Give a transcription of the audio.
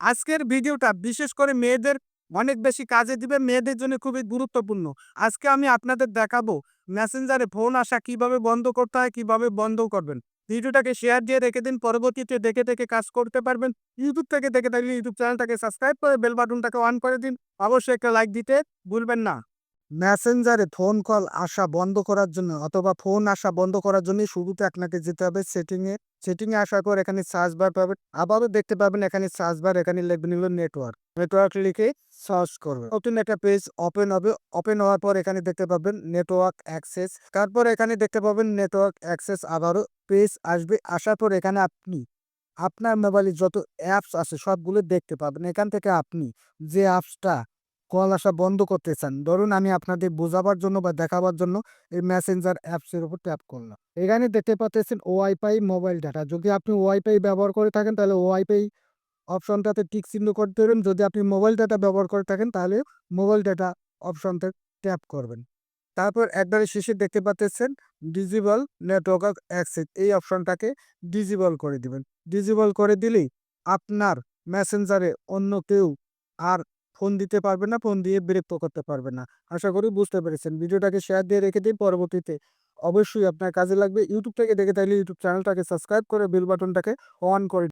আজকের ভিডিওটা বিশেষ করে মেয়েদের অনেক বেশি কাজে দিবে, মেয়েদের জন্য খুবই গুরুত্বপূর্ণ। আজকে আমি আপনাদের দেখাবো মেসেঞ্জারে ফোন আসা কীভাবে বন্ধ করতে হয়, কীভাবে বন্ধ করবেন। ভিডিওটাকে শেয়ার দিয়ে রেখে দিন, পরবর্তীতে দেখে দেখে কাজ করতে পারবেন। ইউটিউব থেকে দেখে থাকলে ইউটিউব চ্যানেলটাকে সাবস্ক্রাইব করে বেল বাটনটাকে অন করে দিন। অবশ্যই একটা লাইক দিতে ভুলবেন না। মেসেঞ্জারে ফোন কল আসা বন্ধ করার জন্য অথবা ফোন আসা বন্ধ করার জন্য শুরুতে আপনাকে যেতে হবে সেটিংয়ে সেটিংয়ে আসার পর এখানে সার্চ বার পাবেন। আবারও দেখতে পাবেন এখানে সার্চ বার এখানে লিখবেন হলো নেটওয়ার্ক নেটওয়ার্ক লিখে সার্চ করবে নতুন একটা পেজ ওপেন হবে। ওপেন হওয়ার পর এখানে দেখতে পাবেন নেটওয়ার্ক অ্যাক্সেস তারপর এখানে দেখতে পাবেন নেটওয়ার্ক অ্যাক্সেস আবারও পেজ আসবে। আসার পর এখানে আপনি, আপনার মোবাইলে যত অ্যাপস আছে সবগুলো দেখতে পাবেন। এখান থেকে আপনি যে অ্যাপসটা কল আসা বন্ধ করতে চান। ধরুন আমি আপনাদের বোঝাবার জন্য বা দেখাবার জন্য এই মেসেঞ্জার অ্যাপসের উপর ট্যাপ করলাম। এখানে দেখতে পাচ্ছেন ওয়াইফাই মোবাইল ডাটা যদি আপনি ওয়াইফাই ব্যবহার করে থাকেন, তাহলে ওয়াইফাই অপশনটাতে টিক চিহ্ন করতে পারবেন যদি আপনি মোবাইল ডাটা ব্যবহার করে থাকেন, তাহলে মোবাইল ডাটা অপশনতে ট্যাপ করবেন। তারপর একবারে শেষে দেখতে পাচ্ছেন ডিজিবল নেটওয়ার্ক অ্যাক্সেস এই অপশনটাকে ডিজিবল করে দিবেন। ডিজিবল করে দিলেই আপনার মেসেঞ্জারে অন্য কেউ আর ফোন দিতে পারবে না, ফোন দিয়ে বিরক্ত করতে পারবে না। আশা করি বুঝতে পেরেছেন। ভিডিওটাকে শেয়ার দিয়ে রেখে দিন। পরবর্তীতে অবশ্যই আপনার কাজে লাগবে। ইউটিউব থেকে দেখে তাহলে ইউটিউব চ্যানেলটাকে সাবস্ক্রাইব করে বেল বাটনটাকে অন করে